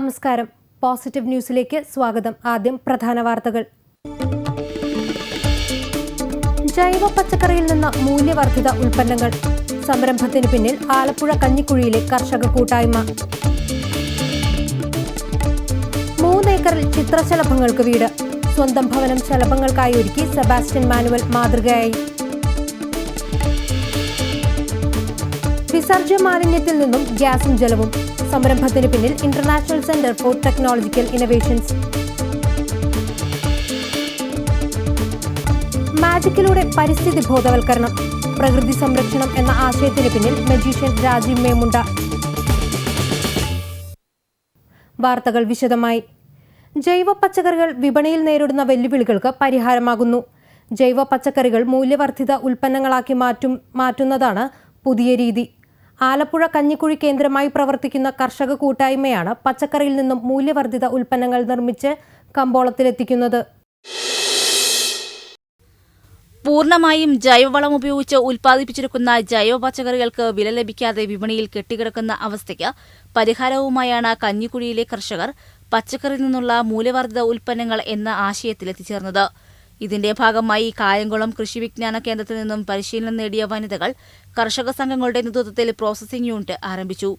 നമസ്കാരം. പോസിറ്റീവ് ന്യൂസിലേക്ക് സ്വാഗതം. ആദ്യം പ്രധാന വാർത്തകൾ. ജൈവ പച്ചക്കറിയിൽ നിന്ന് മൂല്യവർദ്ധിത ഉൽപ്പന്നങ്ങൾ. സംരംഭത്തിന് പിന്നിൽ ആലപ്പുഴ കഞ്ഞിക്കുഴിയിലെ കർഷക കൂട്ടായ്മ. മൂന്നേക്കറിൽ ചിത്രശലഭങ്ങൾക്ക് വീട്. സ്വന്തം ഭവനം ശലഭങ്ങൾക്കായി ഒരുക്കി സെബാസ്റ്റ്യൻ മാനുവൽ മാതൃകയായി. വിസർജ്യ മാലിന്യത്തിൽ നിന്നും ഗ്യാസും ജലവും. സംരംഭത്തിന് പിന്നിൽ international centre for technological innovations മാജിക്കിലൂടെ പരിസ്ഥിതി ബോധവൽക്കരണം പ്രകൃതി സംരക്ഷണം എന്ന ആശയത്തിന് പിന്നിൽ മജീഷ്യൻ രാജീവ് മേമുണ്ട. വാർത്തകൾ വിശദമായി. ജൈവ പച്ചക്കറികൾ വിപണിയിൽ നേരിടുന്ന വെല്ലുവിളികൾക്ക് പരിഹാരമാകുന്നു. ജൈവ പച്ചക്കറികൾ മൂല്യവർദ്ധിത ഉൽപ്പന്നങ്ങളാക്കി മാറ്റും മാറ്റുന്നതാണ് പുതിയ രീതി. ആലപ്പുഴ കഞ്ഞിക്കുഴി കേന്ദ്രമായി പ്രവർത്തിക്കുന്ന കർഷക കൂട്ടായ്മയാണ് പച്ചക്കറിയിൽ നിന്നും മൂല്യവർദ്ധിത ഉൽപ്പന്നങ്ങൾ നിർമ്മിച്ച് കമ്പോളത്തിലെത്തിക്കുന്നത്. പൂർണമായും ജൈവവളം ഉപയോഗിച്ച് ഉൽപ്പാദിപ്പിച്ചിരിക്കുന്ന ജൈവ പച്ചക്കറികൾക്ക് വില ലഭിക്കാതെ വിപണിയിൽ കെട്ടിക്കിടക്കുന്ന അവസ്ഥയ്ക്ക് പരിഹാരവുമായാണ് കഞ്ഞിക്കുഴിയിലെ കർഷകർ പച്ചക്കറിയിൽ നിന്നുള്ള മൂല്യവർദ്ധിത ഉൽപ്പന്നങ്ങൾ എന്ന ആശയത്തിലെത്തിച്ചേർന്നത്. ഇതിന്റെ ഭാഗമായി കായംകുളം കൃഷി വിജ്ഞാന കേന്ദ്രത്തിൽ നിന്നും പരിശീലനം നേടിയ വനിതകൾ കർഷക സംഘങ്ങളുടെ നേതൃത്വത്തിൽ പ്രോസസിംഗ് യൂണിറ്റ് ആരംഭിച്ചു.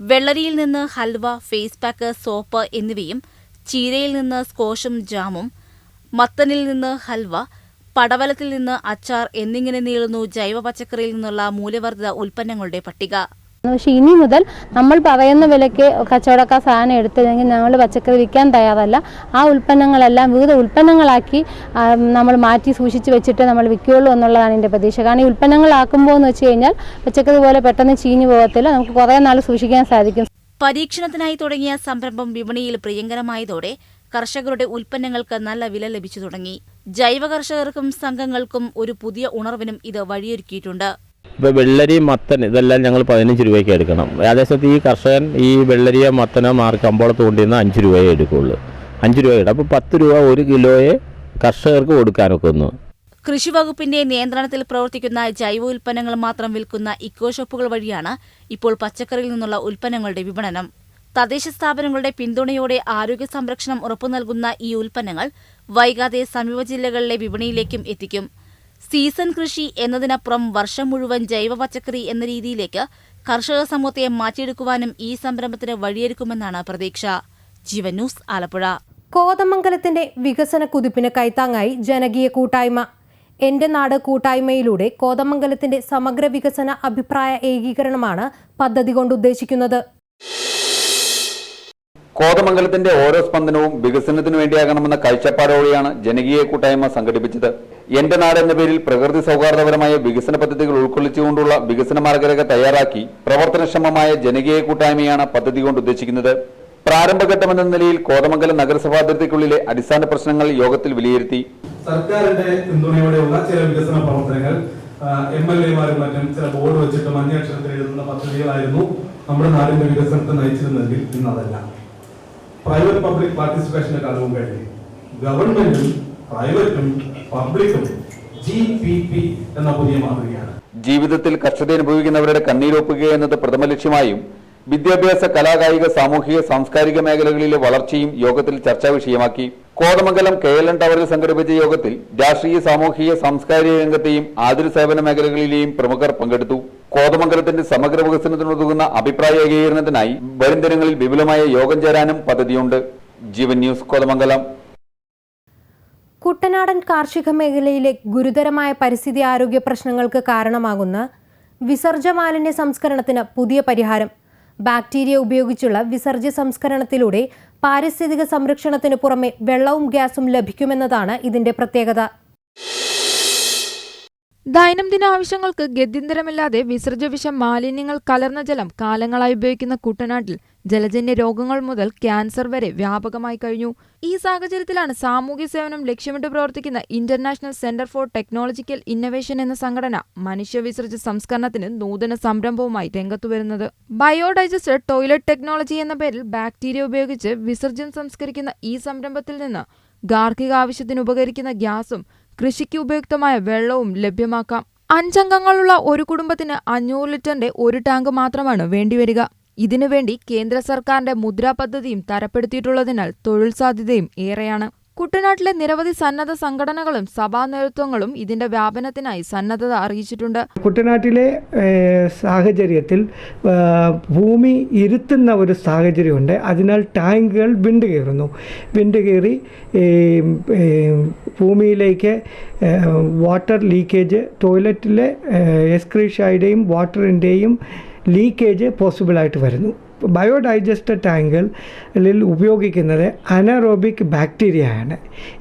വെള്ളരിയിൽ നിന്ന് ഹൽവ ഫേസ് പാക്ക് സോപ്പ് എന്നിവയും ചീരയിൽ നിന്ന് സ്കോഷും ജാമും മത്തനിൽ നിന്ന് ഹൽവ പടവലത്തിൽ നിന്ന് അച്ചാർ എന്നിങ്ങനെ നീളുന്നു ജൈവ പച്ചക്കറിയിൽ നിന്നുള്ള മൂല്യവർദ്ധിത ഉൽപ്പന്നങ്ങളുടെ പട്ടിക. പക്ഷെ ഇനി മുതൽ നമ്മൾ പറയുന്ന വിലയ്ക്ക് കച്ചവടക്കാർ സാധനം എടുത്തില്ലെങ്കിൽ നമ്മൾ പച്ചക്കറി വിൽക്കാൻ തയ്യാറല്ല. ആ ഉൽപ്പന്നങ്ങളെല്ലാം വിവിധ ഉൽപ്പന്നങ്ങളാക്കി നമ്മൾ മാറ്റി സൂക്ഷിച്ച് വെച്ചിട്ട് നമ്മൾ വിൽക്കുകയുള്ളൂ എന്നുള്ളതാണ് എന്റെ പ്രതീക്ഷ. കാരണം ഈ ഉൽപ്പന്നങ്ങളാക്കുമ്പോൾ എന്ന് വെച്ച് കഴിഞ്ഞാൽ പച്ചക്കറി പോലെ പെട്ടെന്ന് ചീഞ്ഞു പോകത്തില്ല. നമുക്ക് കുറേ നാൾ സൂക്ഷിക്കാൻ സാധിക്കും. പരീക്ഷണത്തിനായി തുടങ്ങിയ സംരംഭം വിപണിയിൽ പ്രിയങ്കരമായതോടെ കർഷകരുടെ ഉൽപ്പന്നങ്ങൾക്ക് നല്ല വില ലഭിച്ചു തുടങ്ങി. ജൈവ കർഷകർക്കും സംഘങ്ങൾക്കും ഒരു പുതിയ ഉണർവിനും ഇത് വഴിയൊരുക്കിയിട്ടുണ്ട്. ഇപ്പോൾ വെള്ളരി മത്തൻ ഇതെല്ലാം ഞങ്ങൾ പതിനഞ്ച് രൂപയ്ക്ക് എടുക്കണം. അതേസമയത്ത് ഈ കർഷകൻ ഈ വെള്ളരിയോ മത്തനോ മാറി കമ്പോളത്ത് കൊണ്ടുവന്ന് അഞ്ച് രൂപയെ എടുക്കുള്ളൂ. അഞ്ച് രൂപ ഇടും അപ്പോൾ പത്ത് രൂപ ഒരു കിലോയെ കർഷകർക്ക് കൊടുക്കാനൊക്കെ ഒന്ന് കൃഷിവകുപ്പിന്റെ നിയന്ത്രണത്തിൽ പ്രവർത്തിക്കുന്ന ജൈവ ഉൽപ്പന്നങ്ങൾ മാത്രം വിൽക്കുന്ന ഇക്കോ ഷോപ്പുകൾ വഴിയാണ് ഇപ്പോൾ പച്ചക്കറിയിൽ നിന്നുള്ള ഉൽപ്പന്നങ്ങളുടെ വിപണനം. തദ്ദേശ സ്ഥാപനങ്ങളുടെ പിന്തുണയോടെ ആരോഗ്യ സംരക്ഷണം ഉറപ്പു നൽകുന്ന ഈ ഉൽപ്പന്നങ്ങൾ വൈകാതെ സമീപ ജില്ലകളിലെ വിപണിയിലേക്കും എത്തിക്കും. സീസൺ കൃഷി എന്നതിനപ്പുറം വർഷം മുഴുവൻ ജൈവ പച്ചക്കറി എന്ന രീതിയിലേക്ക് കർഷക സമൂഹത്തെ മാറ്റിയെടുക്കുവാനും ഈ സംരംഭത്തിന് വഴിയൊരുക്കുമെന്നാണ് പ്രതീക്ഷ. ജീവൻ ന്യൂസ് ആലപ്പുഴ. കോതമംഗലത്തിന്റെ വികസന കുതിപ്പിന് കൈത്താങ്ങായി ജനകീയ കൂട്ടായ്മ. എന്റെ നാട് കൂട്ടായ്മയിലൂടെ കോതമംഗലത്തിന്റെ സമഗ്ര വികസന അഭിപ്രായ ഏകീകരണമാണ് പദ്ധതി കൊണ്ട് ഉദ്ദേശിക്കുന്നത്. കോതമംഗലത്തിന്റെ ഓരോ സ്പന്ദനവും വികസനത്തിനു വേണ്ടിയാകണമെന്ന കാഴ്ചപ്പാടോടെയാണ് ജനകീയ കൂട്ടായ്മ സംഘടിപ്പിച്ചത്. എന്റെ നാട് എന്ന പേരിൽ പ്രകൃതി സൗഹാർദ്ദപരമായ വികസന പദ്ധതികൾ ഉൾക്കൊള്ളിച്ചുകൊണ്ടുള്ള വികസന മാർഗരേഖ തയ്യാറാക്കി പ്രവർത്തനക്ഷമമായ ജനകീയ കൂട്ടായ്മയാണ് പദ്ധതി കൊണ്ട് ഉദ്ദേശിക്കുന്നത്. പ്രാരംഭഘട്ടമെന്ന നിലയിൽ കോതമംഗലം നഗരസഭാതിർത്തിക്കുള്ളിലെ അടിസ്ഥാന പ്രശ്നങ്ങൾ യോഗത്തിൽ വിലയിരുത്തി. സർക്കാരിന്റെ പിന്തുണയോടെയുള്ള ചില വികസന പ്രവർത്തനങ്ങൾ എം എൽ എമാരും മറ്റും ചില ബോർഡ് വെച്ചിട്ട് മഞ്ഞ അക്ഷരത്തിൽ എഴുതുന്ന പദ്ധതികളായിരുന്നു നമ്മുടെ നാടിന്റെ വികസനത്തെ നയിച്ചിരുന്നെങ്കിൽ ഇന്ന് അതല്ല പ്രൈവറ്റ് പബ്ലിക് പാർട്ടിസിപ്പേഷന്റെ കാലവും കഴിഞ്ഞു ഗവൺമെന്റും പ്രൈവറ്റും പബ്ലിക്കും ജി പി പി എന്ന പുതിയ മാതൃകയാണ്. ജീവിതത്തിൽ കഷ്ടത അനുഭവിക്കുന്നവരുടെ കണ്ണീരൊപ്പുക എന്നത് പ്രഥമ ലക്ഷ്യമായും വിദ്യാഭ്യാസ കലാകായിക സാമൂഹിക സാംസ്കാരിക മേഖലകളിലെ വളർച്ചയും യോഗത്തിൽ ചർച്ചാ വിഷയമാക്കി. കോതമംഗലം കെ എൽ എൻ ടവറിൽ സംഘടിപ്പിച്ച യോഗത്തിൽ രാഷ്ട്രീയ സാമൂഹിക സാംസ്കാരിക രംഗത്തെയും ആതുര സേവന മേഖലകളിലെയും പ്രമുഖർ പങ്കെടുത്തു. കോതമംഗലത്തിന്റെ സമഗ്ര വികസനത്തിനുതകുന്ന അഭിപ്രായ ഏകീകരണത്തിനായി വരും ദിനങ്ങളിൽ വിപുലമായ യോഗം ചേരാനും പദ്ധതിയുണ്ട്. ജീവൻ ന്യൂസ് കോതമംഗലം. കുട്ടനാടൻ കാർഷിക മേഖലയിലെ ഗുരുതരമായ പരിസ്ഥിതി ആരോഗ്യ പ്രശ്നങ്ങൾക്ക് കാരണമാകുന്ന വിസർജ മാലിന്യ സംസ്കരണത്തിന് പുതിയ പരിഹാരം. ബാക്ടീരിയ ഉപയോഗിച്ചുള്ള വിസർജ്യ സംസ്കരണത്തിലൂടെ പാരിസ്ഥിതിക സംരക്ഷണത്തിന് പുറമെ വെള്ളവും ഗ്യാസും ലഭിക്കുമെന്നതാണ് ഇതിന്റെ പ്രത്യേകത. ദൈനംദിന ആവശ്യങ്ങൾക്ക് ഗത്യന്തരമില്ലാതെ വിസർജ്യവിഷം മാലിന്യങ്ങൾ കലർന്ന ജലം കാലങ്ങളായി ഉപയോഗിക്കുന്ന കുട്ടനാട്ടിൽ ജലജന്യ രോഗങ്ങൾ മുതൽ ക്യാൻസർ വരെ വ്യാപകമായി കഴിഞ്ഞു. ഈ സാഹചര്യത്തിലാണ് സാമൂഹ്യ സേവനം ലക്ഷ്യമിട്ട് പ്രവർത്തിക്കുന്ന international centre for technological innovation എന്ന സംഘടന മനുഷ്യ വിസർജ്യ സംസ്കരണത്തിന് നൂതന സംരംഭവുമായി രംഗത്തു വരുന്നത്. ബയോഡൈജസ്റ്റർ ടോയ്ലറ്റ് ടെക്നോളജി എന്ന പേരിൽ ബാക്ടീരിയ ഉപയോഗിച്ച് വിസർജ്യം സംസ്കരിക്കുന്ന ഈ സംരംഭത്തിൽ നിന്ന് ഗാർഹിക ആവശ്യത്തിന് ഉപകരിക്കുന്ന ഗ്യാസും കൃഷിക്ക് ഉപയുക്തമായ വെള്ളവും ലഭ്യമാക്കാം. അഞ്ചംഗങ്ങളുള്ള ഒരു കുടുംബത്തിന് അഞ്ഞൂറ് ലിറ്ററിന്റെ ഒരു ടാങ്ക് മാത്രമാണ് വേണ്ടിവരിക. ഇതിനുവേണ്ടി കേന്ദ്ര സർക്കാരിന്റെ മുദ്രാ പദ്ധതിയും തരപ്പെടുത്തിയിട്ടുള്ളതിനാൽ തൊഴിൽ സാധ്യതയും ഏറെയാണ്. കുട്ടനാട്ടിലെ നിരവധി സന്നദ്ധ സംഘടനകളും സഭാ നേതൃത്വങ്ങളും ഇതിന്റെ വ്യാപനത്തിനായി സന്നദ്ധത അറിയിച്ചിട്ടുണ്ട്. കുട്ടനാട്ടിലെ സാഹചര്യത്തിൽ ഭൂമി ഇരുത്തുന്ന ഒരു സാഹചര്യമുണ്ട്. അതിനാൽ ടാങ്കുകൾ വിണ്ട് കയറുന്നു. വിണ്ട് കയറി ഭൂമിയിലേക്ക് വാട്ടർ ലീക്കേജ് ടോയ്ലറ്റിലെ എസ്ക്രീഷായുടെയും വാട്ടറിന്റെയും ലീക്കേജ് പോസിബിളായിട്ട് വരുന്നു. ബയോഡൈജസ്റ്റർ ടാങ്കിൽ ഉപയോഗിക്കുന്നത് അനറോബിക് ബാക്ടീരിയയാണ്.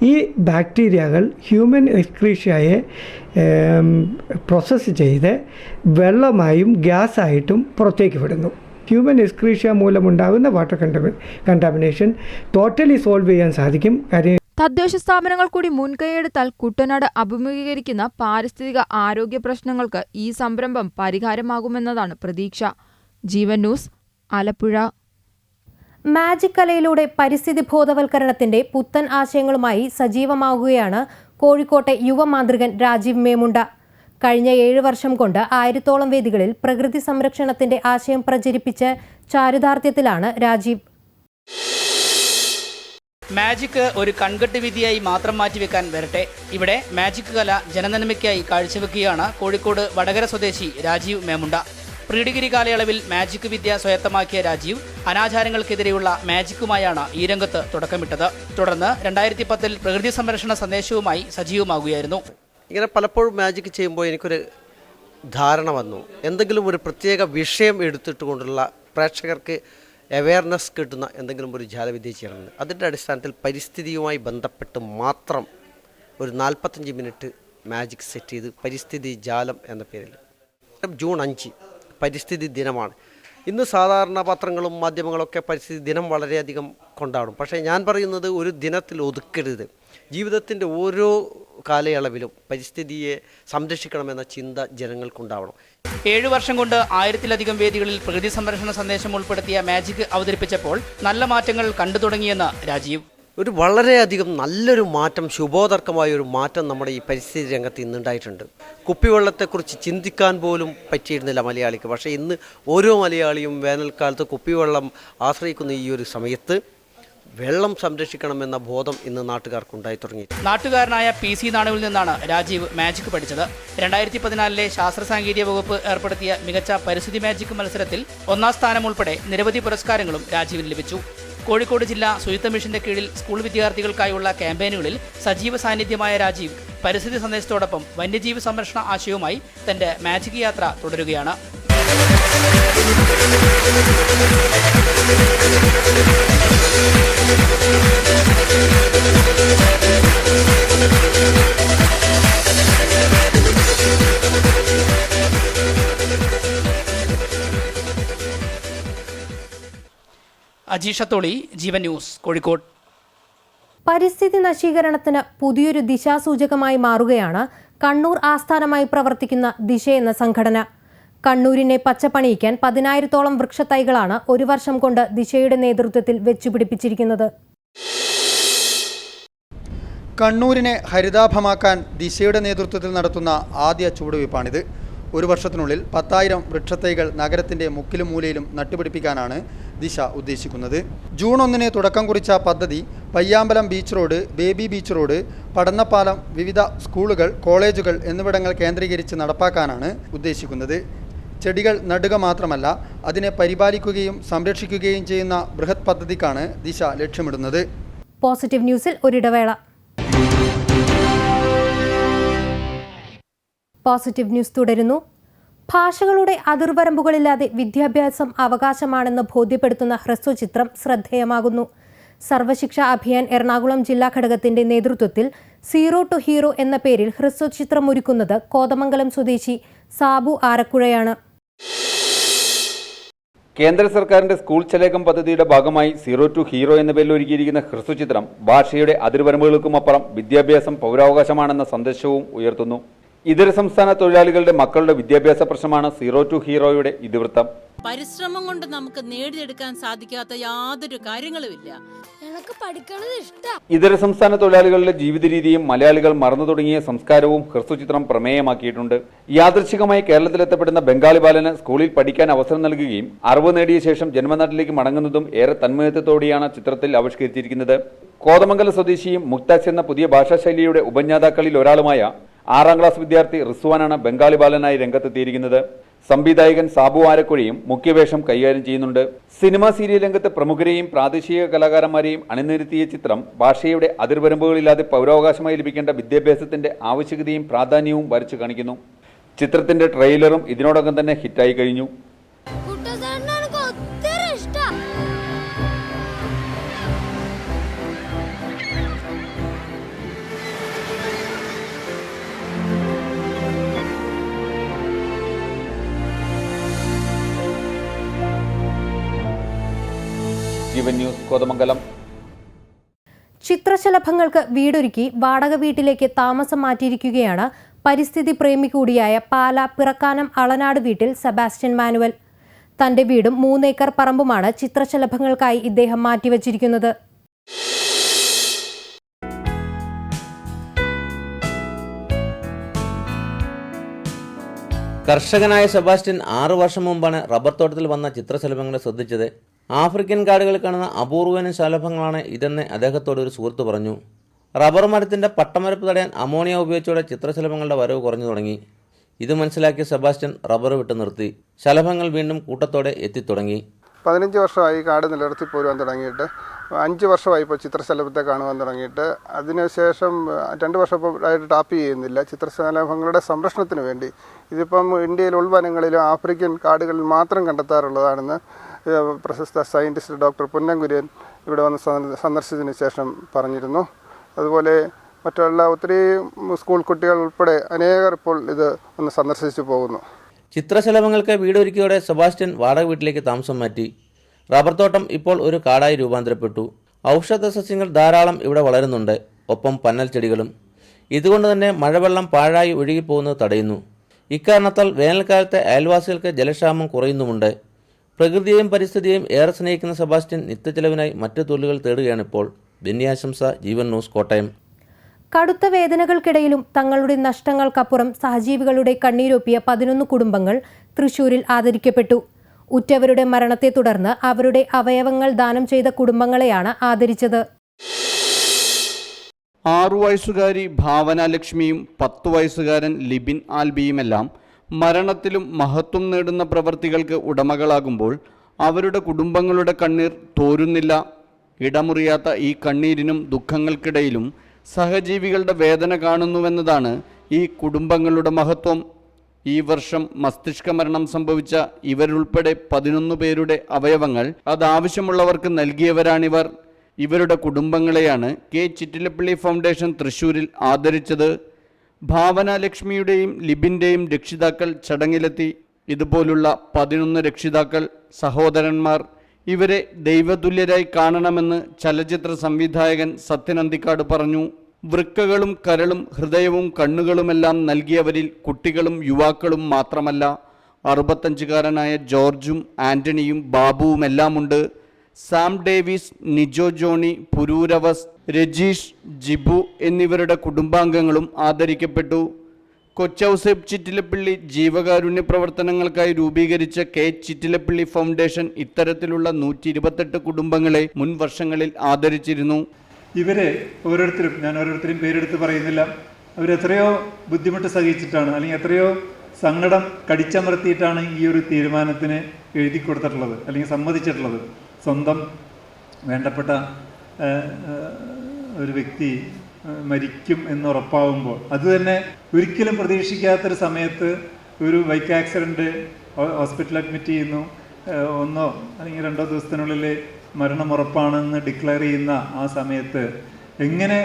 ഈ ബാക്ടീരിയകൾ ഹ്യൂമൻ എക്സ്ക്രീഷ്യയെ പ്രോസസ്സ് ചെയ്ത് വെള്ളമായും ഗ്യാസായിട്ടും പുറത്തേക്ക് വിടുന്നു. ഹ്യൂമൻ എക്സ്ക്രീഷ്യ മൂലമുണ്ടാകുന്ന വാട്ടർ കണ്ടമി കണ്ടാമിനേഷൻ ടോട്ടലി സോൾവ് ചെയ്യാൻ സാധിക്കും. കാര്യം തദ്ദേശ സ്ഥാപനങ്ങൾ കൂടി മുൻകൈയെടുത്താൽ കുട്ടനാട് അഭിമുഖീകരിക്കുന്ന പാരിസ്ഥിതിക ആരോഗ്യ പ്രശ്നങ്ങൾക്ക് ഈ സംരംഭം പരിഹാരമാകുമെന്നതാണ് പ്രതീക്ഷ. ജീവൻ ന്യൂസ് ആലപ്പുഴ. മാജിക് കലയിലൂടെ പരിസ്ഥിതി ബോധവൽക്കരണത്തിന്റെ പുത്തൻ ആശയങ്ങളുമായി സജീവമാകുകയാണ് കോഴിക്കോട്ടെ യുവമാന്ത്രികൻ രാജീവ് മേമുണ്ട. കഴിഞ്ഞ ഏഴ് വർഷം കൊണ്ട് ആയിരത്തോളം വേദികളിൽ പ്രകൃതി സംരക്ഷണത്തിന്റെ ആശയം പ്രചരിപ്പിച്ച് ചാരിതാർത്ഥ്യത്തിലാണ് രാജീവ്. മാജിക് ഒരു കൺകെട്ട് വിധിയായി മാത്രം മാറ്റിവെക്കാൻ വരട്ടെ. ഇവിടെ മാജിക് കല ജനനന്മയ്ക്കായി കാഴ്ചവെക്കുകയാണ് കോഴിക്കോട് വടകര സ്വദേശി രാജീവ് മേമുണ്ട. പ്രീ ഡിഗ്രി കാലയളവിൽ മാജിക് വിദ്യ സ്വയത്തമാക്കിയ രാജീവ് അനാചാരങ്ങൾക്കെതിരെയുള്ള മാജിക്കുമായാണ് ഈ രംഗത്ത് തുടക്കമിട്ടത്. തുടർന്ന് രണ്ടായിരത്തി പത്തിൽ പ്രകൃതി സംരക്ഷണ സന്ദേശവുമായി സജീവമാകുകയായിരുന്നു. ഇങ്ങനെ പലപ്പോഴും മാജിക് ചെയ്യുമ്പോൾ എനിക്കൊരു ധാരണ വന്നു. എന്തെങ്കിലും ഒരു പ്രത്യേക വിഷയം എടുത്തിട്ട് കൊണ്ടുള്ള പ്രേക്ഷകർക്ക് അവയർനെസ് കിട്ടുന്ന എന്തെങ്കിലും ഒരു ജാലവിദ്യ ചെയ്യണമെന്ന്. അതിന്റെ അടിസ്ഥാനത്തിൽ പരിസ്ഥിതിയുമായി ബന്ധപ്പെട്ട് മാത്രം ഒരു നാൽപ്പത്തഞ്ച് മിനിറ്റ് മാജിക് സെറ്റ് ചെയ്ത് പരിസ്ഥിതി ജാലം എന്ന പേരിൽ. ജൂൺ അഞ്ച് പരിസ്ഥിതി ദിനമാണ്. ഇന്ന് സാധാരണ പത്രങ്ങളും മാധ്യമങ്ങളൊക്കെ പരിസ്ഥിതി ദിനം വളരെയധികം കൊണ്ടാടും. പക്ഷേ ഞാൻ പറയുന്നത് ഒരു ദിനത്തിൽ ഒതുക്കരുത്. ജീവിതത്തിന്റെ ഓരോ കാലയളവിലും പരിസ്ഥിതിയെ സംരക്ഷിക്കണമെന്ന ചിന്ത ജനങ്ങൾക്കുണ്ടാവണം. ഏഴു വർഷം കൊണ്ട് ആയിരത്തിലധികം വേദികളിൽ പ്രകൃതി സംരക്ഷണ സന്ദേശം ഉൾപ്പെടുത്തിയ മാജിക് അവതരിപ്പിച്ചപ്പോൾ നല്ല മാറ്റങ്ങൾ കണ്ടു തുടങ്ങിയെന്ന് രാജീവ്. ഒരു വളരെയധികം നല്ലൊരു മാറ്റം ശുഭോദർക്കമായ ഒരു മാറ്റം നമ്മുടെ ഈ പരിസ്ഥിതി രംഗത്ത് ഇന്നുണ്ടായിട്ടുണ്ട് കുപ്പിവെള്ളത്തെക്കുറിച്ച് ചിന്തിക്കാൻ പോലും പറ്റിയിരുന്നില്ല മലയാളിക്ക്. പക്ഷേ ഇന്ന് ഓരോ മലയാളിയും വേനൽക്കാലത്ത് കുപ്പിവെള്ളം ആശ്രയിക്കുന്ന ഈ ഒരു സമയത്ത് വെള്ളം സംരക്ഷിക്കണമെന്ന ബോധം ഇന്ന് നാട്ടുകാർക്ക് ഉണ്ടായി തുടങ്ങി. നാട്ടുകാരനായ പി സി നാണുവിൽ നിന്നാണ് രാജീവ് മാജിക് പഠിച്ചത്. രണ്ടായിരത്തി പതിനാലിലെ ശാസ്ത്ര സാങ്കേതിക വകുപ്പ് ഏർപ്പെടുത്തിയ മികച്ച പരിസ്ഥിതി മാജിക് മത്സരത്തിൽ ഒന്നാം സ്ഥാനം ഉൾപ്പെടെ നിരവധി പുരസ്കാരങ്ങളും രാജീവിന് ലഭിച്ചു. കോഴിക്കോട് ജില്ലാ ശുചിത്വ മിഷന്റെ കീഴിൽ സ്കൂൾ വിദ്യാർത്ഥികൾക്കായുള്ള ക്യാമ്പയിനുകളിൽ സജീവ സാന്നിധ്യമായ രാജീവ് പരിസ്ഥിതി സന്ദേശത്തോടൊപ്പം വന്യജീവി സംരക്ഷണ ആശയവുമായി തന്റെ മാജിക് യാത്ര തുടരുകയാണ്. അജീഷ തോളി ജീവൻ ന്യൂസ് കോഴിക്കോട്. പരിസ്ഥിതി നശീകരണത്തിന് പുതിയൊരു ദിശാസൂചകമായി മാറുകയാണ് കണ്ണൂർ ആസ്ഥാനമായി പ്രവർത്തിക്കുന്ന ദിശ എന്ന സംഘടന. കണ്ണൂരിനെ പച്ചപ്പണിയിക്കാൻ പതിനായിരത്തോളം വൃക്ഷത്തൈകളാണ് ഒരു വർഷം കൊണ്ട് ദിശയുടെ നേതൃത്വത്തിൽ വെച്ചുപിടിപ്പിച്ചിരിക്കുന്നത്. കണ്ണൂരിനെ ഹരിതാഭമാക്കാൻ ദിശയുടെ നേതൃത്വത്തിൽ നടത്തുന്ന ആദ്യ ചുവടുവയ്പ്പാണിത് ഒരു വർഷത്തിനുള്ളിൽ പത്തായിരം വൃക്ഷത്തൈകൾ നഗരത്തിന്റെ മുക്കിലും മൂലയിലും നട്ടുപിടിപ്പിക്കാനാണ് ദിശ ഉദ്ദേശിക്കുന്നത്. ജൂൺ ഒന്നിന് തുടക്കം കുറിച്ച പദ്ധതി Payyambalam beach road Baby beach road Padannapalam വിവിധ സ്കൂളുകൾ കോളേജുകൾ എന്നിവിടങ്ങൾ കേന്ദ്രീകരിച്ച് നടപ്പാക്കാനാണ് ഉദ്ദേശിക്കുന്നത്. ചെടികൾ നടുക മാത്രമല്ല അതിനെ പരിപാലിക്കുകയും സംരക്ഷിക്കുകയും ചെയ്യുന്ന ബൃഹത് പദ്ധതിക്കാണ് ദിശ ലക്ഷ്യമിടുന്നത്. പോസിറ്റീവ് ന്യൂസിൽ ഒരിടവേള. പോസിറ്റീവ് ന്യൂസ് തുടരുന്നു. ഭാഷകളുടെ അതിർവരമ്പുകളില്ലാതെ വിദ്യാഭ്യാസം അവകാശമാണെന്ന് ബോധ്യപ്പെടുത്തുന്ന ഹ്രസ്വചിത്രം ശ്രദ്ധേയമാകുന്നു. സർവശിക്ഷ അഭിയാൻ എറണാകുളം ജില്ലാ ഘടകത്തിന്റെ നേതൃത്വത്തിൽ സീറോ ടു ഹീറോ എന്ന പേരിൽ ഹ്രസ്വചിത്രം ഒരുക്കുന്നത് കോതമംഗലം സ്വദേശി സാബു ആരക്കുഴയാണ്. കേന്ദ്ര സർക്കാരിന്റെ സ്കൂൾ ചലേകം പദ്ധതിയുടെ ഭാഗമായി സീറോ ടു ഹീറോ എന്ന പേരിൽ ഒരുക്കിയിരിക്കുന്ന ഹ്രസ്വചിത്രം ഭാഷയുടെ അതിർവരമ്പുകൾക്കും അപ്പുറം വിദ്യാഭ്യാസം പൗരാവകാശമാണെന്ന സന്ദേശവും ഉയർത്തുന്നു. ഇതര സംസ്ഥാന തൊഴിലാളികളുടെ മക്കളുടെ വിദ്യാഭ്യാസ പ്രശ്നമാണ് സീറോ ടു ഹീറോയുടെ ഇതിവൃത്തം. പരിശ്രമം കൊണ്ട് നമുക്ക് നേടിയെടുക്കാൻ സാധിക്കാത്ത യാതൊരു കാര്യങ്ങളുമില്ല. എനിക്ക് പഠിക്കണത് ഇഷ്ടം. ഇതര സംസ്ഥാന തൊഴിലാളികളുടെ ജീവിത രീതിയും മലയാളികൾ മറന്നു തുടങ്ങിയ സംസ്കാരവും ഹ്രസ്വചിത്രം പ്രമേയമാക്കിയിട്ടുണ്ട്. യാദൃശികമായി കേരളത്തിലെത്തപ്പെടുന്ന ബംഗാളി ബാലന് സ്കൂളിൽ പഠിക്കാൻ അവസരം നൽകുകയും അറിവ് നേടിയ ശേഷം ജന്മനാട്ടിലേക്ക് മടങ്ങുന്നതും ഏറെ തന്മയത്വത്തോടെയാണ് ചിത്രത്തിൽ ആവിഷ്കരിച്ചിരിക്കുന്നത്. കോതമംഗല സ്വദേശിയും മുക്താസ് എന്ന പുതിയ ഭാഷാശൈലിയുടെ ഉപജ്ഞാതാക്കളിൽ ഒരാളുമായ ആറാം ക്ലാസ് വിദ്യാർത്ഥി റിസ്വാനാണ് ബംഗാളി ബാലനായി രംഗത്തെത്തിയിരിക്കുന്നത്. സംവിധായകൻ സാബു ആരക്കുഴിയും മുഖ്യവേഷം കൈകാര്യം ചെയ്യുന്നുണ്ട്. സിനിമാ സീരിയൽ രംഗത്ത് പ്രമുഖരെയും പ്രാദേശിക കലാകാരന്മാരെയും അണിനിരത്തിയ ചിത്രം ഭാഷയുടെ അതിർവരമ്പുകളില്ലാതെ പൗരാവകാശമായി ലഭിക്കേണ്ട വിദ്യാഭ്യാസത്തിന്റെ ആവശ്യകതയും പ്രാധാന്യവും വരച്ചു കാണിക്കുന്നു. ചിത്രത്തിന്റെ ട്രെയിലറും ഇതിനോടകം തന്നെ ഹിറ്റായി കഴിഞ്ഞു. ജീവൻ ന്യൂസ് കോതമംഗലം. ചിത്രശലഭങ്ങൾക്ക് വീടൊരുക്കി വാടക വീട്ടിലേക്ക് താമസം മാറ്റിയിരിക്കുകയാണ് പരിസ്ഥിതി പ്രേമി കൂടിയായ പാല പിറക്കാനം അളനാട് വീട്ടിൽ സെബാസ്റ്റ്യൻ മാനുവൽ. തന്റെ വീടും മൂന്നേക്കർ പറമ്പുമാണ് ചിത്രശലഭങ്ങൾക്കായി ഇദ്ദേഹം മാറ്റിവച്ചിരിക്കുന്നത്. കർഷകനായ സെബാസ്റ്റ്യൻ ആറു വർഷം മുമ്പാണ് റബ്ബർ തോട്ടത്തിൽ വന്ന ചിത്രശലഭങ്ങളെ ശ്രദ്ധിച്ചത്. ആഫ്രിക്കൻ കാടുകളിൽ കാണുന്ന അപൂർവന ശലഭങ്ങളാണ് ഇതെന്ന് അദ്ദേഹത്തോട് ഒരു സുഹൃത്ത് പറഞ്ഞു. റബ്ബർ മരത്തിന്റെ പട്ടമരപ്പ് തടയാൻ അമോണിയ ഉപയോഗിച്ചോടെ ചിത്രശലഭങ്ങളുടെ വരവ് കുറഞ്ഞു തുടങ്ങി. ഇത് മനസ്സിലാക്കിയ സെബാസ്റ്റ്യൻ റബ്ബർ വിട്ടു നിർത്തി. ശലഭങ്ങൾ വീണ്ടും കൂട്ടത്തോടെ എത്തിത്തുടങ്ങി. പതിനഞ്ച് വർഷമായി കാട് നിലനിർത്തി പോരുവാൻ തുടങ്ങിയിട്ട് അഞ്ച് വർഷമായി ഇപ്പോൾ ചിത്രശലഭത്തെ കാണുവാൻ തുടങ്ങിയിട്ട്. അതിനുശേഷം രണ്ട് വർഷമായിട്ട് ടാപ്പ് ചെയ്യുന്നില്ല. ചിത്രശലഭങ്ങളുടെ സംരക്ഷണത്തിന് വേണ്ടി. ഇതിപ്പം ഇന്ത്യയിൽ ഉൾവനങ്ങളിലും ആഫ്രിക്കൻ കാടുകളിൽ മാത്രം കണ്ടെത്താറുള്ളതാണെന്ന് പ്രശസ്ത സയന്റിസ്റ്റ് ഡോക്ടർ പുന്നംകുര്യൻ ഇവിടെ വന്ന് സന്ദ- സന്ദർശിച്ചതിന് ശേഷം പറഞ്ഞിരുന്നു. അതുപോലെ മറ്റുള്ള ഒത്തിരി സ്കൂൾ കുട്ടികൾ ഉൾപ്പെടെ അനേകർ ഇപ്പോൾ ഇത് ഒന്ന് സന്ദർശിച്ചു പോകുന്നു. ചിത്രശലഭങ്ങൾക്ക് വീടൊരുക്കിയോടെ സെബാസ്റ്റ്യൻ വാടക വീട്ടിലേക്ക് താമസം മാറ്റി. റബ്ബർ തോട്ടം ഇപ്പോൾ ഒരു കാടായി രൂപാന്തരപ്പെട്ടു. ഔഷധ സസ്യങ്ങൾ ധാരാളം ഇവിടെ വളരുന്നുണ്ട്. ഒപ്പം പന്നൽ ചെടികളും. ഇതുകൊണ്ട് തന്നെ മഴവെള്ളം പാഴായി ഒഴുകിപ്പോകുന്നത് തടയുന്നു. ഇക്കാരണത്താൽ വേനൽക്കാലത്തെ അയൽവാസികൾക്ക് ജലക്ഷാമം കുറയുന്നുമുണ്ട്. പ്രകൃതിയെയും പരിസ്ഥിതിയെയും ഏറെ സ്നേഹിക്കുന്ന സെബാസ്റ്റ്യൻ നിത്യച്ചെലവിനായി മറ്റു തൊഴിലുകൾ തേടുകയാണിപ്പോൾ ധന്യാശംസ ജീവൻ ന്യൂസ് കോട്ടയം. കടുത്ത വേദനകൾക്കിടയിലും തങ്ങളുടെ നഷ്ടങ്ങൾക്കപ്പുറം സഹജീവികളുടെ കണ്ണീരൊപ്പിയ പതിനൊന്ന് കുടുംബങ്ങൾ തൃശൂരിൽ ആദരിക്കപ്പെട്ടു. ഉറ്റവരുടെ മരണത്തെ തുടർന്ന് അവരുടെ അവയവങ്ങൾ ദാനം ചെയ്ത കുടുംബങ്ങളെയാണ് ആദരിച്ചത്. ആറു വയസ്സുകാരി ഭാവന ലക്ഷ്മിയും പത്തു വയസ്സുകാരൻ ലിബിൻ ആൽബിയുമെല്ലാം മരണത്തിലും മഹത്വം നേടുന്ന പ്രവർത്തികൾക്ക് ഉടമകളാകുമ്പോൾ അവരുടെ കുടുംബങ്ങളുടെ കണ്ണീർ തോരുന്നില്ല. ഇടമുറിയാത്ത ഈ കണ്ണീരിനും ദുഃഖങ്ങൾക്കിടയിലും സഹജീവികളുടെ വേദന കാണുന്നുവെന്നതാണ് ഈ കുടുംബങ്ങളുടെ മഹത്വം. ഈ വർഷം മസ്തിഷ്ക മരണം സംഭവിച്ച ഇവരുൾപ്പെടെ പതിനൊന്ന് പേരുടെ അവയവങ്ങൾ അതാവശ്യമുള്ളവർക്ക് നൽകിയവരാണിവർ. ഇവരുടെ കുടുംബങ്ങളെയാണ് കെ. ചിറ്റിലപ്പള്ളി ഫൗണ്ടേഷൻ തൃശൂരിൽ ആദരിച്ചത്. ഭാവന ലക്ഷ്മിയുടെയും ലിബിന്റെയും രക്ഷിതാക്കൾ ചടങ്ങിലെത്തി. ഇതുപോലുള്ള പതിനൊന്ന് രക്ഷിതാക്കൾ സഹോദരന്മാർ ഇവരെ ദൈവതുല്യരായി കാണണമെന്ന് ചലച്ചിത്ര സംവിധായകൻ സത്യനന്തിക്കാട് പറഞ്ഞു. വൃക്കകളും കരളും ഹൃദയവും കണ്ണുകളുമെല്ലാം നൽകിയവരിൽ കുട്ടികളും യുവാക്കളും മാത്രമല്ല. അറുപത്തഞ്ചുകാരനായ ജോർജും ആന്റണിയും ബാബുവുമെല്ലാമുണ്ട്. Sam Davis Nijo Johnny Pururavas Rajeesh Jibu എന്നിവരുടെ കുടുംബാംഗങ്ങളും ആദരിക്കപ്പെട്ടു. കൊച്ചൌസേബ് ചിറ്റിലപ്പള്ളി ജീവകാരുണ്യ പ്രവർത്തനങ്ങൾക്കായി രൂപീകരിച്ച കെ ചിറ്റിലപ്പള്ളി ഫൗണ്ടേഷൻ ഇത്തരത്തിലുള്ള നൂറ്റി ഇരുപത്തെട്ട് കുടുംബങ്ങളെ മുൻ വർഷങ്ങളിൽ ആദരിച്ചിരുന്നു. ഇവരെ ഓരോരുത്തരും ഞാൻ ഓരോരുത്തരും പേരെടുത്ത് പറയുന്നില്ല. അവരെത്രയോ ബുദ്ധിമുട്ട് സഹിച്ചിട്ടാണ് അല്ലെങ്കിൽ എത്രയോ സങ്കടം കടിച്ചമർത്തിയിട്ടാണ് ഈ ഒരു തീരുമാനത്തിന് എഴുതി കൊടുത്തിട്ടുള്ളത് അല്ലെങ്കിൽ സമ്മതിച്ചിട്ടുള്ളത്. സ്വന്തം വേണ്ടപ്പെട്ട ഒരു വ്യക്തി മരിക്കും മരിക്കും എന്നുറപ്പാവുമ്പോൾ അത് തന്നെ ഒരിക്കലും പ്രതീക്ഷിക്കാത്തൊരു സമയത്ത് ഒരു ബൈക്ക് ആക്സിഡന്റ് ഹോസ്പിറ്റൽ അഡ്മിറ്റ് ചെയ്യുന്നു. ഒന്നോ അല്ലെങ്കിൽ രണ്ടോ ദിവസത്തിനുള്ളിൽ മരണം ഉറപ്പാണെന്ന് ഡിക്ലെയർ ചെയ്യുന്ന ആ സമയത്ത് എങ്ങനെ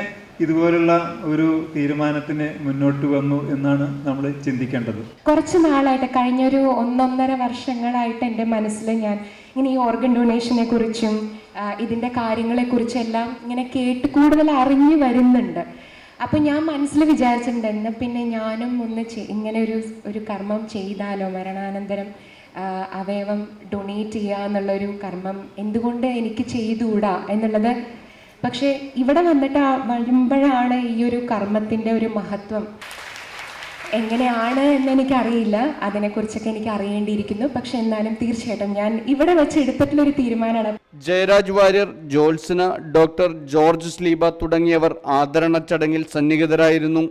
ഇതുപോലുള്ള ഒരു തീരുമാനത്തിന് മുന്നോട്ട് വന്നു എന്നാണ് നമ്മൾ ചിന്തിക്കേണ്ടത്. കുറച്ച് നാളായിട്ട് കഴിഞ്ഞൊരു ഒന്നൊന്നര വർഷങ്ങളായിട്ട് എന്റെ മനസ്സിൽ ഞാൻ ഇങ്ങനെ ഈ ഓർഗൻ ഡൊണേഷനെ കുറിച്ചും ഇതിന്റെ കാര്യങ്ങളെക്കുറിച്ചെല്ലാം ഇങ്ങനെ കേട്ട് കൂടുതൽ അറിഞ്ഞു വരുന്നുണ്ട്. അപ്പോൾ ഞാൻ മനസ്സിൽ വിചാരിച്ചിട്ടുണ്ട് എന്ന പിന്നെ ഞാനും ഒന്ന് ഇങ്ങനെ ഒരു ഒരു കർമ്മം ചെയ്താലോ? മരണാനന്തരം അവയവം ഡൊണേറ്റ് ചെയ്യുക എന്നുള്ളൊരു കർമ്മം എന്തുകൊണ്ട് എനിക്ക് ചെയ്തുകൂടാ എന്നുള്ളത് പക്ഷേ ഇവിടെ വന്നിട്ട് വരുമ്പോഴാണ് ഈ ഒരു കർമ്മത്തിന്റെ ഒരു മഹത്വം. എങ്ങനെയാണ് എന്ന് എനിക്കറിയില്ല. അതിനെക്കുറിച്ചൊക്കെ എനിക്ക് അറിയേണ്ടിയിരിക്കുന്നു പക്ഷെ എന്നാലും തീർച്ചയായിട്ടും ഞാൻ ഇവിടെ വെച്ച് എടുത്തിട്ടുള്ളൊരു തീരുമാനമാണ്. ജയരാജ് വാര്യർ ജോത്സന ഡോക്ടർ ജോർജ് സ്ലീബ തുടങ്ങിയവർ ആദരണ ചടങ്ങിൽ സന്നിഹിതരായിരുന്നു.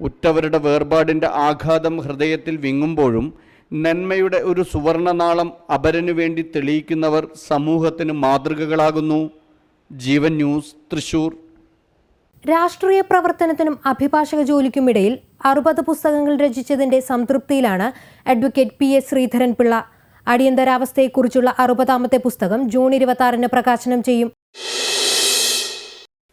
ഉറ്റവരുടെ വേർപാടിന്റെ ആഘാതം ഹൃദയത്തിൽ വിങ്ങുമ്പോഴും നന്മയുടെ ഒരു സുവർണനാളം അപരനു വേണ്ടി തെളിയിക്കുന്നവർ സമൂഹത്തിന് മാതൃകകളാകുന്നു. ജീവൻ ന്യൂസ് തൃശൂർ. രാഷ്ട്രീയ പ്രവർത്തനത്തിനും അഭിഭാഷക ജോലിക്കുമിടയിൽ അറുപത് പുസ്തകങ്ങൾ രചിച്ചതിന്റെ സംതൃപ്തിയിലാണ് advocate P S Sreedharan Pillai അടിയന്തരാവസ്ഥയെക്കുറിച്ചുള്ള അറുപതാമത്തെ പുസ്തകം ജൂൺ ഇരുപത്തി പ്രകാശനം ചെയ്യും.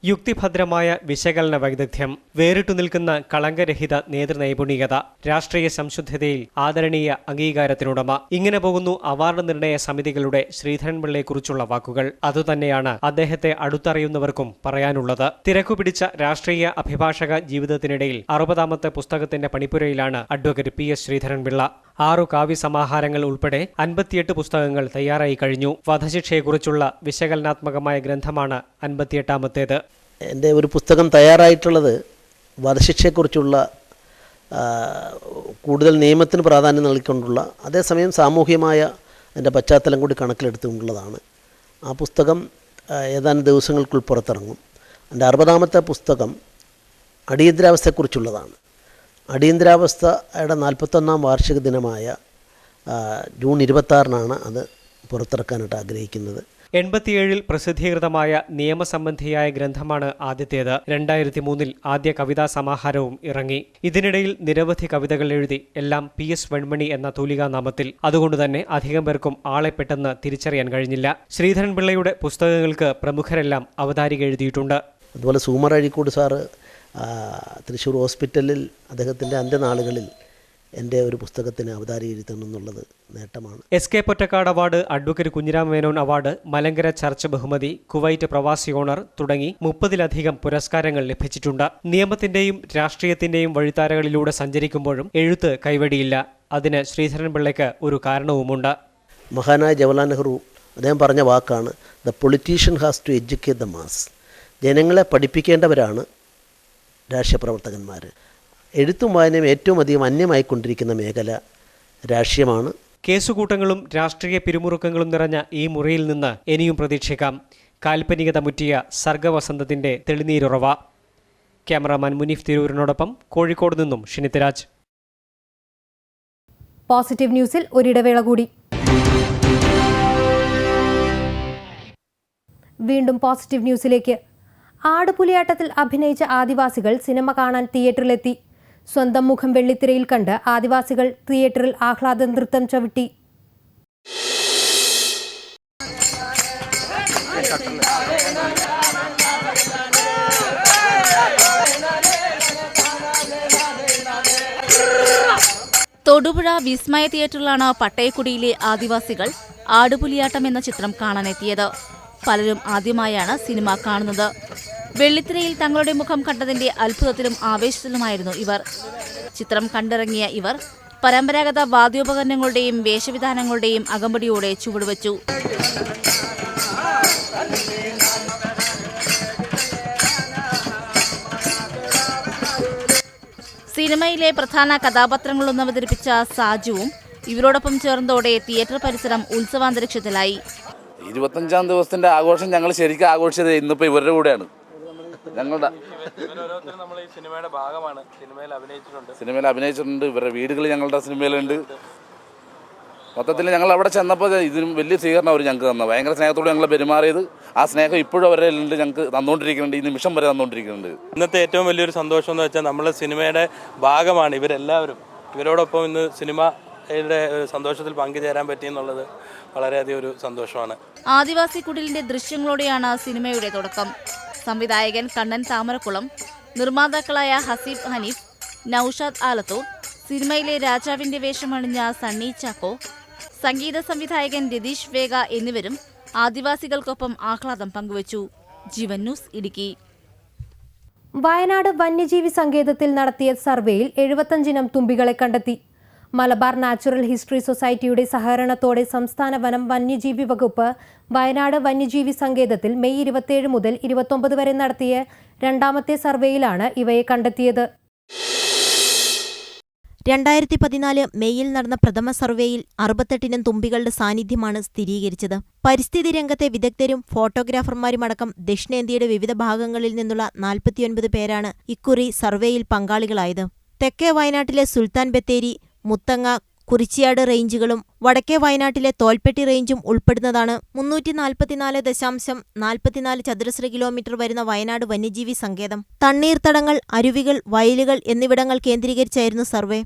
യുക്തിഭദ്രമായ വിശകലന വൈദഗ്ധ്യം വേറിട്ടു നിൽക്കുന്ന കളങ്കരഹിത നേതൃനൈപുണികത രാഷ്ട്രീയ സംശുദ്ധതയിൽ ആദരണീയ അംഗീകാരത്തിനുടമ. ഇങ്ങനെ പോകുന്നു അവാർഡ് നിർണയ സമിതികളുടെ ശ്രീധരൻപിള്ളയെക്കുറിച്ചുള്ള വാക്കുകൾ. അതുതന്നെയാണ് അദ്ദേഹത്തെ അടുത്തറിയുന്നവർക്കും പറയാനുള്ളത്. തിരക്കുപിടിച്ച രാഷ്ട്രീയ അഭിഭാഷക ജീവിതത്തിനിടയിൽ അറുപതാമത്തെ പുസ്തകത്തിന്റെ പണിപ്പുരയിലാണ് അഡ്വക്കേറ്റ് പി എസ് ശ്രീധരൻപിള്ള. ആറു കാവ്യസമാഹാരങ്ങൾ ഉൾപ്പെടെ അൻപത്തിയെട്ട് പുസ്തകങ്ങൾ തയ്യാറായി കഴിഞ്ഞു. വധശിക്ഷയെക്കുറിച്ചുള്ള വിശകലനാത്മകമായ ഗ്രന്ഥമാണ് അൻപത്തിയെട്ടാമത്തേത്. എന്റെ ഒരു പുസ്തകം തയ്യാറായിട്ടുള്ളത് വധശിക്ഷയെക്കുറിച്ചുള്ള കൂടുതൽ നിയമത്തിന് പ്രാധാന്യം നൽകിക്കൊണ്ടുള്ള അതേസമയം സാമൂഹ്യമായ എന്റെ പശ്ചാത്തലം കൂടി കണക്കിലെടുത്തുകൊണ്ടുള്ളതാണ്. ആ പുസ്തകം ഏതാനും ദിവസങ്ങൾക്കുൾ പുറത്തിറങ്ങും. എന്റെ അറുപതാമത്തെ പുസ്തകം അടിയന്തരാവസ്ഥയെക്കുറിച്ചുള്ളതാണ്. അടിയന്തരാവസ്ഥയുടെ നാൽപ്പത്തൊന്നാം വാർഷിക ദിനമായ ജൂൺ ഇരുപത്താറിനാണ് അത് പുറത്തിറക്കാനായിട്ട് ആഗ്രഹിക്കുന്നത്. എൺപത്തിയേഴിൽ പ്രസിദ്ധീകൃതമായ നിയമസംബന്ധിയായ ഗ്രന്ഥമാണ് ആദ്യത്തേത്. രണ്ടായിരത്തി മൂന്നിൽ ആദ്യ കവിതാ സമാഹാരവും ഇറങ്ങി. ഇതിനിടയിൽ നിരവധി കവിതകൾ എഴുതി എല്ലാം പി എസ് വെൺമണി എന്ന തൂലികാ നാമത്തിൽ. അതുകൊണ്ടുതന്നെ അധികം പേർക്കും ആളെ പെട്ടെന്ന് തിരിച്ചറിയാൻ കഴിഞ്ഞില്ല. ശ്രീധരൻപിള്ളയുടെ പുസ്തകങ്ങൾക്ക് പ്രമുഖരെല്ലാം അവതാരിക എഴുതിയിട്ടുണ്ട്. അതുപോലെ സൂമർ അഴിക്കോട് സാറ് തൃശ്ശൂർ ഹോസ്പിറ്റലിൽ അദ്ദേഹത്തിന്റെ അന്ത്യനാളുകളിൽ എന്റെ ഒരു പുസ്തകത്തിന് അവതാരി എന്നുള്ളത് നേട്ടമാണ്. S K Pottekkatt award advocate Kunhiram Menon award Malankara church ബഹുമതി കുവൈറ്റ് പ്രവാസി ഓണർ തുടങ്ങി മുപ്പതിലധികം പുരസ്കാരങ്ങൾ ലഭിച്ചിട്ടുണ്ട്. നിയമത്തിന്റെയും രാഷ്ട്രീയത്തിന്റെയും വഴിത്താരകളിലൂടെ സഞ്ചരിക്കുമ്പോഴും എഴുത്ത് കൈവടിയില്ല. അതിന് ശ്രീധരൻ പിള്ളയ്ക്ക് ഒരു കാരണവുമുണ്ട്. മഹാനായ ജവഹർലാൽ നെഹ്റു അദ്ദേഹം പറഞ്ഞ വാക്കാണ് the politician has to educate the mass ജനങ്ങളെ പഠിപ്പിക്കേണ്ടവരാണ് രാഷ്ട്രീയ പ്രവർത്തകന്മാർ എഴുത്തും വായനയും ഏറ്റവും അധികം അന്യമായിക്കൊണ്ടിരിക്കുന്ന മേഖല രാഷ്ട്രീയമാണ്. കേസുകൂട്ടങ്ങളും രാഷ്ട്രീയ പിരിമുറുക്കങ്ങളും നിറഞ്ഞ ഈ മുറിയിൽ നിന്ന് ഇനിയും പ്രതീക്ഷിക്കാം. കാൽപ്പനികത മുറ്റിയ സർഗവസന്തത്തിന്റെ തെളിനീരുറവ. ക്യാമറാമാൻ മുനീഫ് തിരൂരിനോടൊപ്പം കോഴിക്കോട് നിന്നും ഷിനിത്തരാജ് പോസിറ്റീവ് ന്യൂസിൽ ഒരിടവേള കൂടി. വീണ്ടും പോസിറ്റീവ് ന്യൂസിലേക്ക്. ആടുപുലിയാട്ടത്തിൽ അഭിനയിച്ച ആദിവാസികൾ സിനിമ കാണാൻ തിയേറ്ററിലെത്തി. സ്വന്തം മുഖം വെള്ളിത്തിരയിൽ കണ്ട് ആദിവാസികൾ തിയേറ്ററിൽ ആഹ്ലാദ നൃത്തം ചവിട്ടി. തൊടുപുഴ വിസ്മയ തിയേറ്ററിലാണ് പട്ടയക്കുടിയിലെ ആദിവാസികൾ ആടുപുലിയാട്ടം എന്ന ചിത്രം കാണാനെത്തിയത്. പലരും ആദ്യമായാണ് സിനിമ കാണുന്നത്. വെള്ളിത്തിരയിൽ തങ്ങളുടെ മുഖം കണ്ടതിന്റെ അത്ഭുതത്തിലും ആവേശത്തിലുമായിരുന്നു ഇവർ. ചിത്രം കണ്ടിറങ്ങിയ ഇവർ പരമ്പരാഗത വാദ്യോപകരണങ്ങളുടെയും വേഷവിധാനങ്ങളുടെയും അകമ്പടിയോടെ ചുവടുവച്ചു. സിനിമയിലെ പ്രധാന കഥാപാത്രങ്ങളൊന്നും അവതരിപ്പിച്ച സാജുവും ഇവരോടൊപ്പം ചേർന്നതോടെ തിയേറ്റർ പരിസരം ഉത്സവാന്തരീക്ഷത്തിലായി. ഇരുപത്തഞ്ചാം ദിവസത്തിന്റെ ആഘോഷം ഞങ്ങൾ ശരിക്കും ആഘോഷിച്ചത് ഇന്നിപ്പോ ഇവരുടെ കൂടെയാണ്. ഞങ്ങളുടെ നമ്മൾ ഈ സിനിമയുടെ ഭാഗമാണ്. സിനിമയിൽ അഭിനയിച്ചിട്ടുണ്ട്. സിനിമയിൽ അഭിനയിച്ചിട്ടുണ്ട്. ഇവരുടെ വീടുകൾ ഞങ്ങളുടെ സിനിമയിലുണ്ട്. മൊത്തത്തിൽ ഞങ്ങൾ അവിടെ ചെന്നപ്പോൾ ഇതിനും വലിയ സ്വീകരണം അവർ ഞങ്ങൾക്ക് തന്നത് ഭയങ്കര സ്നേഹത്തോടെ ഞങ്ങൾ പെരുമാറിയത്. ആ സ്നേഹം ഇപ്പോഴും അവരുടെ ഉണ്ട് ഞങ്ങൾക്ക് തന്നുകൊണ്ടിരിക്കുന്നുണ്ട് ഈ നിമിഷം വരെ തന്നുകൊണ്ടിരിക്കുന്നുണ്ട് ഇന്നത്തെ ഏറ്റവും വലിയൊരു സന്തോഷം എന്ന് വെച്ചാൽ നമ്മളെ സിനിമയുടെ ഭാഗമാണ് ഇവരെല്ലാവരും. ഇവരോടൊപ്പം ഇന്ന് സിനിമ സന്തോഷത്തിൽ പങ്കുചേരാൻ പറ്റിയെന്നുള്ളത് വളരെയധികം ഒരു സന്തോഷമാണ്. ആദിവാസി കുടിലിന്റെ ദൃശ്യങ്ങളോടെയാണ് സിനിമയുടെ തുടക്കം. സംവിധായകൻ കണ്ണൻ താമരക്കുളം നിർമ്മാതാക്കളായ ഹസീബ് ഹനീഫ് നൌഷാദ് ആലത്തൂർ സിനിമയിലെ രാജാവിന്റെ വേഷമണിഞ്ഞ സണ്ണി ചാക്കോ സംഗീത സംവിധായകൻ രതീഷ് വേഗ എന്നിവരും ആദിവാസികൾക്കൊപ്പം ആഹ്ലാദം പങ്കുവച്ചു. ജീവൻ ന്യൂസ് ഇടുക്കി. വയനാട് വന്യജീവി സങ്കേതത്തിൽ നടത്തിയ സർവേയിൽ എഴുപത്തഞ്ചിനം തുമ്പികളെ കണ്ടെത്തി. മലബാർ നാച്ചുറൽ ഹിസ്റ്ററി സൊസൈറ്റിയുടെ സഹകരണത്തോടെ സംസ്ഥാന വനം വന്യജീവി വകുപ്പ് വയനാട് വന്യജീവി സങ്കേതത്തിൽ മെയ് ഇരുപത്തിയേഴ് മുതൽ ഇരുപത്തൊമ്പത് വരെ നടത്തിയ രണ്ടാമത്തെ സർവേയിലാണ് ഇവയെ കണ്ടെത്തിയത്. രണ്ടായിരത്തി പതിനാല് മെയ്യിൽ നടന്ന പ്രഥമ സർവേയിൽ അറുപത്തെട്ടിനും തുമ്പികളുടെ സാന്നിധ്യമാണ് സ്ഥിരീകരിച്ചത്. പരിസ്ഥിതി രംഗത്തെ വിദഗ്ധരും ഫോട്ടോഗ്രാഫർമാരുമടക്കം ദക്ഷിണേന്ത്യയുടെ വിവിധ ഭാഗങ്ങളിൽ നിന്നുള്ള നാൽപ്പത്തിയൊൻപത് പേരാണ് ഇക്കുറി സർവേയിൽ പങ്കാളികളായത്. തെക്കേ വയനാട്ടിലെ സുൽത്താൻ ബത്തേരി മുത്തങ്ങ കുറിച്ചിയാട് റേഞ്ചുകളും വടക്കേ വയനാട്ടിലെ തോൽപ്പെട്ടി റേഞ്ചും ഉൾപ്പെടുന്നതാണ്. മുന്നൂറ്റി നാൽപ്പത്തിനാല് ദശാംശം നാൽപ്പത്തിനാല് ചതുരശ്ര കിലോമീറ്റർ വരുന്ന വയനാട് വന്യജീവി സങ്കേതം. തണ്ണീർത്തടങ്ങൾ അരുവികൾ വയലുകൾ എന്നിവിടങ്ങൾ കേന്ദ്രീകരിച്ചായിരുന്നു സർവേ.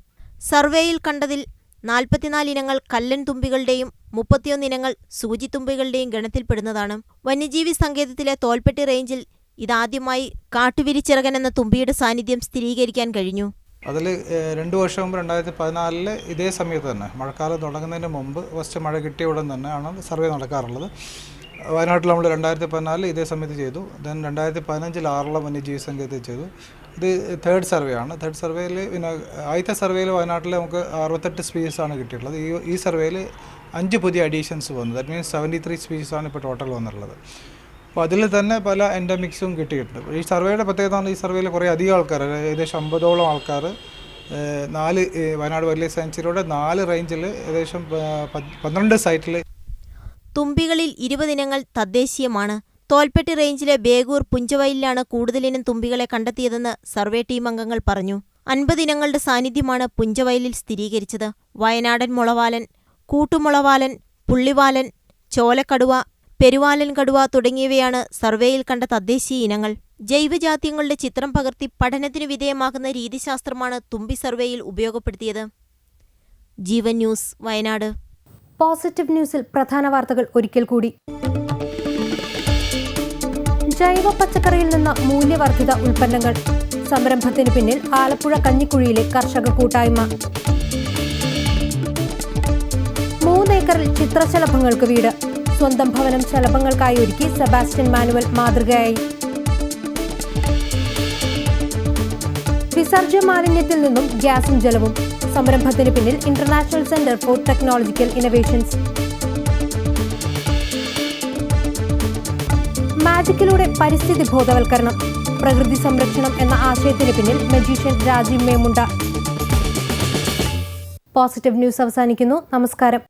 സർവേയിൽ കണ്ടതിൽ നാൽപ്പത്തിനാല് ഇനങ്ങൾ കല്ലൻ തുമ്പികളുടെയും മുപ്പത്തിയൊന്ന് ഇനങ്ങൾ സൂചിത്തുമ്പികളുടെയും ഗണത്തിൽപ്പെടുന്നതാണ്. വന്യജീവി സങ്കേതത്തിലെ തോൽപ്പെട്ടി റേഞ്ചിൽ ഇതാദ്യമായി കാട്ടുവിരിച്ചിറകൻ എന്ന തുമ്പിയുടെ സാന്നിധ്യം സ്ഥിരീകരിക്കാൻ കഴിഞ്ഞു. അതിൽ രണ്ട് വർഷം മുമ്പ് രണ്ടായിരത്തി പതിനാലിൽ ഇതേ സമയത്ത് തന്നെ മഴക്കാലം തുടങ്ങുന്നതിന് മുമ്പ് ഫസ്റ്റ് മഴ കിട്ടിയ ഉടൻ തന്നെ ആണ് സർവേ നടക്കാറുള്ളത്. വയനാട്ടിൽ നമ്മൾ രണ്ടായിരത്തി പതിനാലിൽ ഇതേ സമയത്ത് ചെയ്തു. ദെൻ രണ്ടായിരത്തി പതിനഞ്ചിൽ ആറളം വന്യജീവി സംഘത്തിൽ ചെയ്തു. ഇത് തേർഡ് സർവേ ആണ്. തേർഡ് സർവേയിൽ പിന്നെ ആദ്യത്തെ സർവേയിൽ വയനാട്ടിൽ നമുക്ക് അറുപത്തെട്ട് സ്പീഷീസ് ആണ് കിട്ടിയിട്ടുള്ളത്. ഈ ഈ സർവേയിൽ അഞ്ച് പുതിയ അഡീഷൻസ് വന്നു. That means seventy three species ആണ് ഇപ്പോൾ ടോട്ടൽ വന്നിട്ടുള്ളത്. അപ്പോൾ അതിൽ തന്നെ പല എൻഡമിക്സും കിട്ടിയിട്ടുണ്ട്. ഈ സർവേയുടെ പ്രത്യേകത ഈ സർവേയിൽ കുറേ അധികം ആൾക്കാർ ഏകദേശം അമ്പതോളം ആൾക്കാർ നാല് വയനാട് വൈൽഡ് സാങ്ച്വറിയുടെ നാല് റേഞ്ചിൽ ഏകദേശം പന്ത്രണ്ട് സൈറ്റിൽ തുമ്പികളിൽ ഇരുപതിനങ്ങൾ തദ്ദേശീയമാണ്. തോൽപ്പെട്ടി റേഞ്ചിലെ ബേഗൂർ പുഞ്ചവയലിലാണ് കൂടുതലിനം തുമ്പികളെ കണ്ടെത്തിയതെന്ന് സർവേ ടീം അംഗങ്ങൾ പറഞ്ഞു. അൻപതിനങ്ങളുടെ സാന്നിധ്യമാണ് പുഞ്ചവയലിൽ സ്ഥിരീകരിച്ചത്. വയനാടൻ മുളവാലൻ കൂട്ടുമുളവാലൻ പുള്ളിവാലൻ ചോലക്കടുവ പെരുവാലൻ കടുവ തുടങ്ങിയവയാണ് സർവേയിൽ കണ്ട തദ്ദേശീയ ഇനങ്ങൾ. ജൈവജാത്യങ്ങളുടെ ചിത്രം പകർത്തി പഠനത്തിനു വിധേയമാക്കുന്ന രീതിശാസ്ത്രമാണ് തുമ്പി സർവേയിൽ ഉപയോഗപ്പെടുത്തിയത്. ജീവൻ ന്യൂസ് വയനാട്. പോസിറ്റീവ് ന്യൂസിൽ പ്രധാന വാർത്തകൾ ഒരിക്കൽ കൂടി. ജൈവ പച്ചക്കറിയിൽ നിന്ന് മൂല്യവർദ്ധിത ഉൽപ്പന്നങ്ങൾ. സംരംഭത്തിന് പിന്നിൽ ആലപ്പുഴ കഞ്ഞിക്കുഴിയിലെ കർഷക കൂട്ടായ്മ. മൂന്നേക്കറിൽ ചിത്രശലഭങ്ങൾക്ക് വീട്. സ്വന്തം ഭവനം ശലഭങ്ങൾക്കായി ഒരുക്കി സെബാസ്റ്റ്യൻ മാനുവൽ മാതൃകയായി. വിസർജ്യ മാലിന്യത്തിൽ നിന്നും ഗ്യാസും ജലവും. സംരംഭത്തിന് പിന്നിൽ international centre for technological innovations മാജിക്കിലൂടെ പരിസ്ഥിതി ബോധവൽക്കരണം പ്രകൃതി സംരക്ഷണം എന്ന ആശയത്തിന് പിന്നിൽ magician Rajeev Memunda. Positive news അവസാനിക്കുന്നു. നമസ്കാരം.